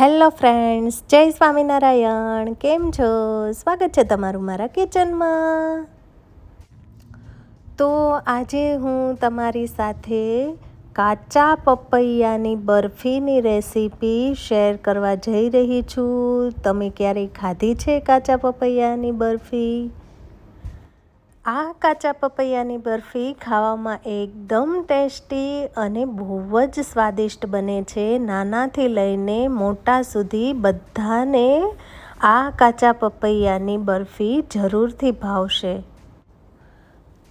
Hello friends, જય સ્વામિનારાયણ. કેમ છો? સ્વાગત છે તમારું મારા કિચનમાં. તો આજે હું તમારી સાથે કાચા પપૈયાની બરફીની રેસીપી શેર કરવા જઈ રહી છું. તમે ક્યારેય ખાધી છે કાચા પપૈયાની બરફી? આ કાચા પપૈયાની બરફી ખાવામાં એકદમ ટેસ્ટી અને બહુ જ સ્વાદિષ્ટ બને છે. નાનાથી લઈને મોટા સુધી બધાને આ કાચા પપૈયાની બરફી જરૂરથી ભાવશે.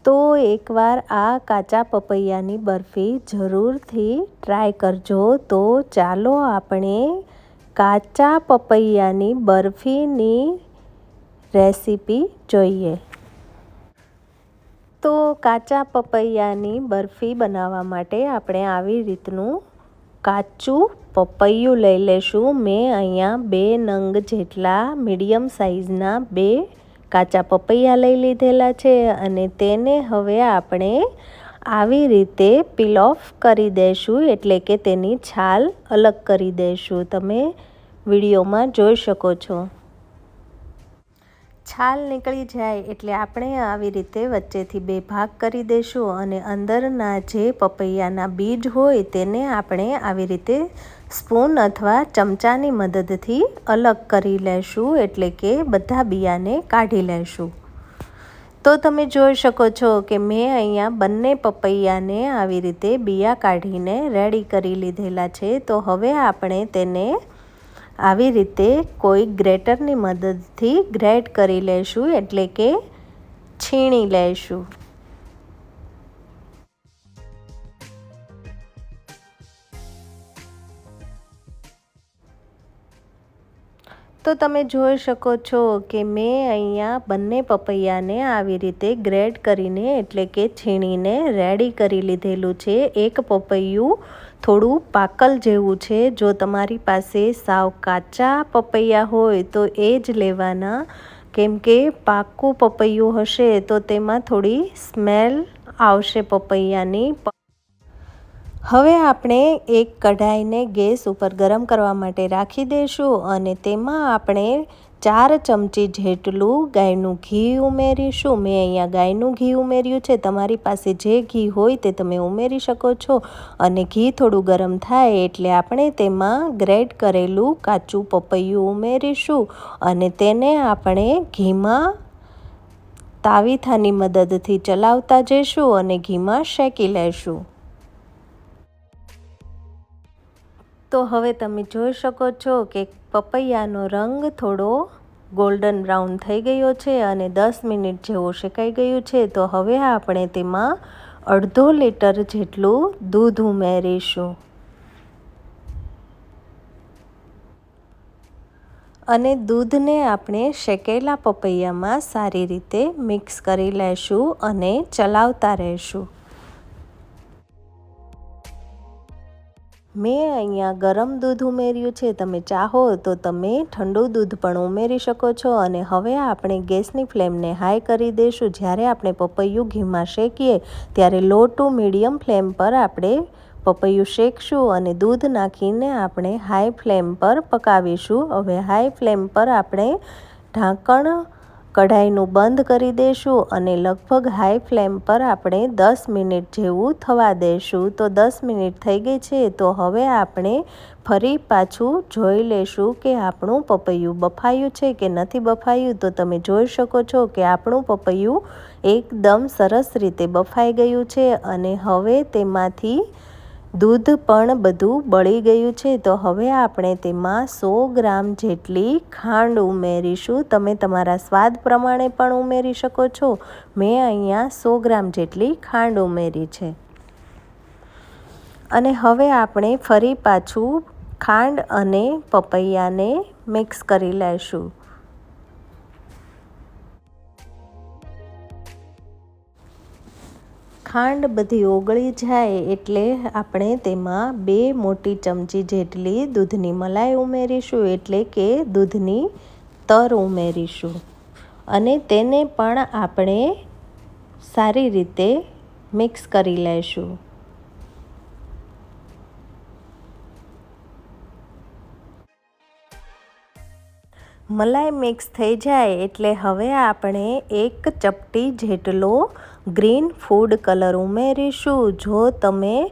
તો એકવાર આ કાચા પપૈયાની બરફી જરૂરથી ટ્રાય કરજો. તો ચાલો આપણે કાચા પપૈયાની બરફીની રેસીપી જોઈએ. તો કાચા પપૈયાની બરફી બનાવવા માટે આપણે આવી રીતનું કાચું પપૈયું લઈ લેશું. મેં અહીંયા બે નંગ જેટલા મીડિયમ સાઇઝના બે કાચા પપૈયા લઈ લીધેલા છે અને તેને હવે આપણે આવી રીતે પીલ ઓફ કરી દઈશું એટલે કે તેની છાલ અલગ કરી દઈશું તમે વિડીયોમાં જોઈ શકો છો. છાલ નીકળી જાય એટલે આપણે આવી રીતે વચ્ચેથી બે ભાગ કરી દઈશું અને અંદરના જે પપૈયાના બીજ હોય તેને આપણે આવી રીતે સ્પૂન અથવા ચમચાની મદદથી અલગ કરી લેશું એટલે કે બધા બિયાને કાઢી લેશું. તો તમે જોઈ શકો છો કે મેં અહીંયા બંને પપૈયાને આવી રીતે બિયા કાઢીને રેડી કરી લીધેલા છે. તો હવે આપણે તેને આવી રીતે કોઈ ગ્રેટરની મદદથી ગ્રેટ કરી લઈશું એટલે કે છીણી લઈશું તો તમે જોઈ શકો છો કે મેં અહીંયા બંને પપૈયાને આવી રીતે ગ્રેડ કરીને એટલે કે છીણીને રેડી કરી લીધેલું છે. એક પપૈયું થોડું પાકલ જેવું છે. જો તમારી પાસે સાવ કાચા પપૈયા હોય તો એ જ લેવાના. કેમ કે પાકું પપૈયું હશે તો તેમાં થોડી સ્મેલ આવશે પપૈયાની. હવે આપણે એક કઢાઈને ગેસ ઉપર ગરમ કરવા માટે રાખી દઈશું અને તેમાં આપણે ચાર ચમચી જેટલું ગાયનું ઘી ઉમેરીશું. મેં અહીંયા ગાયનું ઘી ઉમેર્યું છે. તમારી પાસે જે ઘી હોય તે તમે ઉમેરી શકો છો અને ઘી થોડું ગરમ થાય એટલે આપણે તેમાં ગ્રેડ કરેલું કાચું પપૈયું ઉમેરીશું અને તેને આપણે ઘીમાં તાવીથાની મદદથી ચલાવતા જઈશું અને ઘીમાં શેકી લેશું. તો હવે તમે જોઈ શકો છો કે પપૈયાનો રંગ થોડો ગોલ્ડન બ્રાઉન થઈ ગયો છે અને દસ મિનિટ જેવો શેકાઈ ગયું છે. તો હવે આપણે તેમાં અડધો લીટર જેટલું દૂધ ઉમેરીશું. અને દૂધને આપણે શેકેલા પપૈયામાં સારી રીતે મિક્સ કરી લેશું અને ચલાવતા રહેશું. મેં અહીંયા ગરમ દૂધ ઉમેર્યું છે. તમે ચાહો તો તમે ઠંડુ દૂધ પણ ઉમેરી શકો છો અને હવે આપણે ગેસની ફ્લેમને હાઈ કરી દઈશું. જ્યારે આપણે પપૈયું ઘીમાં શેકીએ ત્યારે લો ટુ મીડિયમ ફ્લેમ પર આપણે પપૈયું શેકશું અને દૂધ નાખીને આપણે હાઈ ફ્લેમ પર પકાવીશું. હવે હાઈ ફ્લેમ પર આપણે ઢાંકણ કઢાઈનું બંધ કરી દઈશું અને લગભગ હાઈ ફ્લેમ પર આપણે દસ મિનિટ જેવું થવા દઈશું તો દસ મિનિટ થઈ ગઈ છે, તો હવે આપણે ફરી પાછું જોઈ લેશું કે આપણું પપૈયું બફાયું છે કે નથી બફાયું. તો તમે જોઈ શકો છો કે આપણું પપૈયું એકદમ સરસ રીતે બફાઈ ગયું છે અને હવે તેમાંથી દૂધ પણ બધું બળી ગયું છે. તો હવે આપણે તેમાં સો ગ્રામ જેટલી ખાંડ ઉમેરીશું. તમે તમારા સ્વાદ પ્રમાણે પણ ઉમેરી શકો છો. મેં અહીંયા સો ગ્રામ જેટલી ખાંડ ઉમેરી છે. અને હવે આપણે ફરી પાછું ખાંડ અને પપૈયાને મિક્સ કરી લઈશું ખાંડ બધી ઓગળી જાય એટલે આપણે તેમાં બે મોટી ચમચી જેટલી દૂધની મલાઈ ઉમેરીશું એટલે કે દૂધની તર ઉમેરીશું. અને તેને પણ આપણે સારી રીતે મિક્સ કરી લઈશું મલાઈ મિક્સ થઈ જાય એટલે હવે આપણે એક ચપટી જેટલો ગ્રીન ફૂડ કલર ઉમેરીશું. જો તમે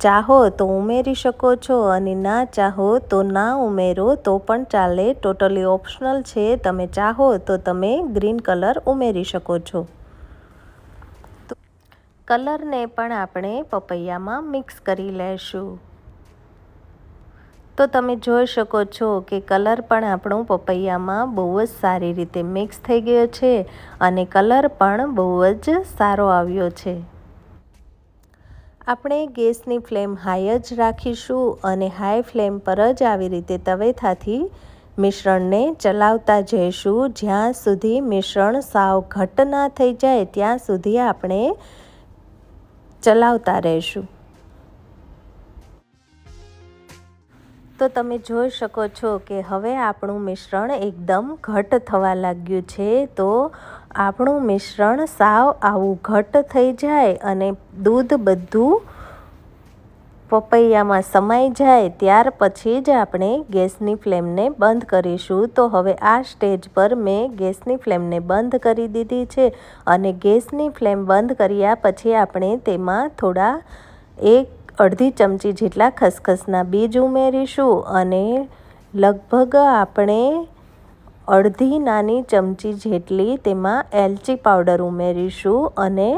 ચાહો તો ઉમેરી શકો છો અને ના ચાહો તો ના ઉમેરો, તો પણ ચાલે. ટોટલી ઓપ્શનલ છે. તમે ચાહો તો તમે ગ્રીન કલર ઉમેરી શકો છો. કલરને પણ આપણે પપૈયામાં મિક્સ કરી લેશું. તો તમે જોઈ શકો છો કે કલર પણ આપણું પપૈયામાં બહુ જ સારી રીતે મિક્સ થઈ ગયો છે અને કલર પણ બહુ જ સારો આવ્યો છે. આપણે ગેસની ફ્લેમ હાઈ જ રાખીશું અને હાઈ ફ્લેમ પર જ આવી રીતે તવેથાથી મિશ્રણને ચલાવતા જઈશું. જ્યાં સુધી મિશ્રણ સાવ ઘટ ના થઈ જાય, ત્યાં સુધી આપણે ચલાવતા રહીશું. તો તમે જોઈ શકો છો કે હવે આપણું મિશ્રણ એકદમ ઘટ થવા લાગ્યું છે. તો આપણું મિશ્રણ સાવ આવું ઘટ થઈ જાય અને દૂધ બધું પપૈયામાં સમાઈ જાય, ત્યાર પછી જ આપણે ગેસની ફ્લેમને બંધ કરીશું. તો હવે આ સ્ટેજ પર મેં ગેસની ફ્લેમને બંધ કરી દીધી છે અને ગેસની ફ્લેમ બંધ કર્યા પછી આપણે તેમાં થોડા એક અડધી ચમચી જેટલા ખસખસના બીજ ઉમેરીશું અને લગભગ આપણે અડધી નાની ચમચી જેટલી તેમાં એલચી પાવડર ઉમેરીશું અને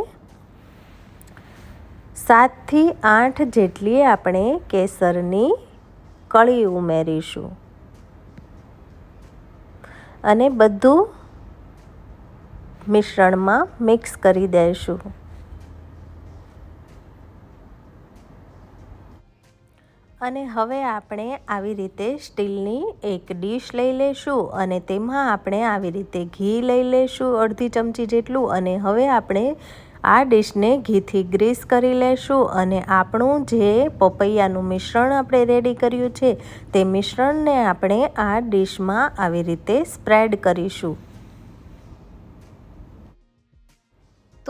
સાતથી આઠ જેટલી આપણે કેસરની કળી ઉમેરીશું. અને બધું મિશ્રણમાં મિક્સ કરી દઈશું. અને હવે આપણે આવી રીતે સ્ટીલની એક ડીશ લઈ લઈશું અને તેમાં આપણે આવી રીતે ઘી લઈ લઈશું અડધી ચમચી જેટલું અને હવે આપણે આ ડીશને ઘીથી ગ્રીસ કરી લેશું અને આપણું જે પપૈયાનું મિશ્રણ આપણે રેડી કર્યું છે તે મિશ્રણને આપણે આ ડીશમાં આવી રીતે સ્પ્રેડ કરીશું.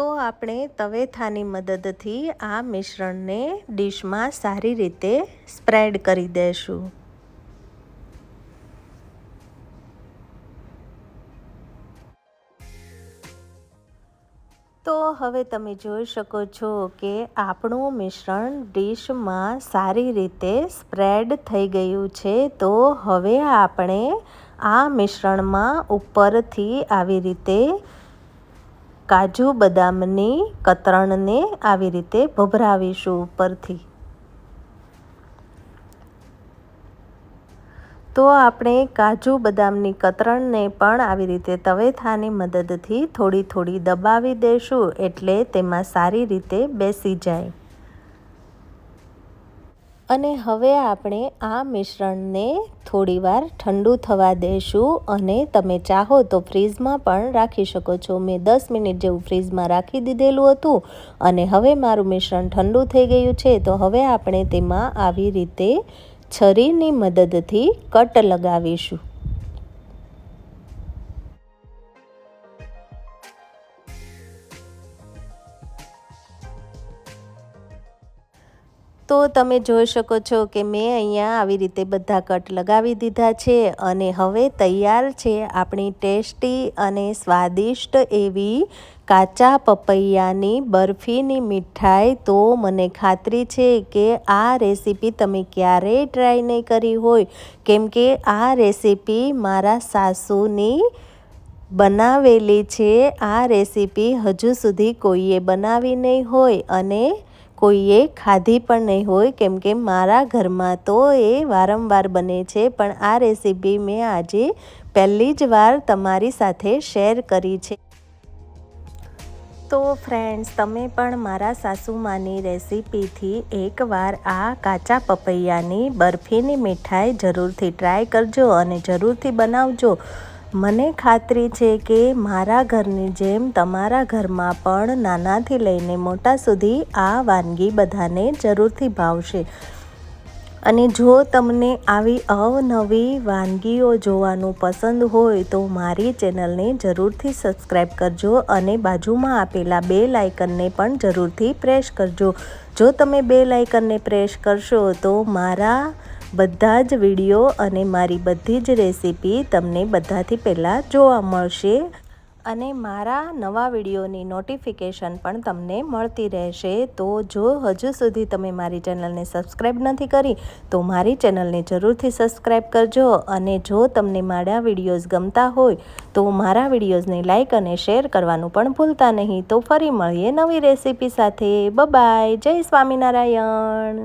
તો આપણે તવેથાની મદદથી આ મિશ્રણને ડીશમાં સારી રીતે સ્પ્રેડ કરી દઈશું તો હવે તમે જોઈ શકો છો કે આપણું મિશ્રણ ડીશમાં સારી રીતે સ્પ્રેડ થઈ ગયું છે. તો હવે આપણે આ મિશ્રણમાં ઉપરથી આવી રીતે કાજુ, બદામની કતરણને આવી રીતે ભભરાવીશું ઉપરથી. તો આપણે કાજુ, બદામની કતરણને પણ આવી રીતે તવેથાની મદદથી થોડી થોડી દબાવી દઈશું એટલે તેમાં સારી રીતે બેસી જાય. અને હવે આપણે આ મિશ્રણને થોડીવાર ઠંડુ થવા દઈશું અને તમે ચાહો તો ફ્રીઝમાં પણ રાખી શકો છો. મેં દસ મિનિટ જેવું ફ્રીઝમાં રાખી દીધેલું હતું અને હવે મારું મિશ્રણ ઠંડુ થઈ ગયું છે. તો હવે આપણે તેમાં આવી રીતે છરીની મદદથી કટ લગાવીશું. તો તમે જોઈ શકો છો કે મેં અહીંયા આવી રીતે બધા કટ લગાવી દીધા છે અને હવે તૈયાર છે આપણી ટેસ્ટી અને સ્વાદિષ્ટ એવી કાચા પપૈયાની બરફીની મીઠાઈ. તો મને ખાતરી છે કે આ રેસીપી તમે ક્યારેય ટ્રાય નહીં કરી હોય, કેમ કે આ રેસીપી મારા સાસુની બનાવેલી છે. આ રેસીપી હજુ સુધી કોઈએ બનાવી નહીં હોય અને કોઈએ ખાધી પણ નહીં હોય, કેમ કે મારા ઘરમાં તો એ વારંવાર બને છે, પણ આ રેસીપી મેં આજે પહેલી જ વાર તમારી સાથે શેર કરી છે. તો ફ્રેન્ડ્સ, તમે પણ મારા સાસુમાની રેસીપીથી એકવાર આ કાચા પપૈયાની બરફીની મીઠાઈ જરૂરથી ટ્રાય કરજો અને જરૂરથી બનાવજો. મને ખાતરી છે કે મારા ઘરની જેમ તમારા ઘરમાં પણ નાનાથી લઈને મોટા સુધી આ વાનગી બધાને જરૂરથી ભાવશે. અને જો તમને આવી અવનવી વાનગીઓ જોવાનું પસંદ હોય તો મારી ચેનલને જરૂરથી સબસ્ક્રાઈબ કરજો અને બાજુમાં આપેલા બે લાઇકનને પણ જરૂરથી પ્રેસ કરજો. જો તમે બે લાઇકનને પ્રેસ કરશો તો મારા બધા જ વીડિયો અને મારી બધી જ રેસીપી તમને બધાથી પહેલાં જોવા મળશે અને મારા નવા વિડીયોની નોટિફિકેશન પણ તમને મળતી રહેશે. તો જો હજુ સુધી તમે મારી ચેનલને સબસ્ક્રાઈબ નથી કરી, તો મારી ચેનલને જરૂરથી સબસ્ક્રાઈબ કરજો અને જો તમને મારા વિડીયોઝ ગમતા હોય, તો મારા વિડીયોઝને લાઇક અને શેર કરવાનું પણ ભૂલતા નહીં. તો ફરી મળીએ નવી રેસીપી સાથે. બબાય જય સ્વામિનારાયણ.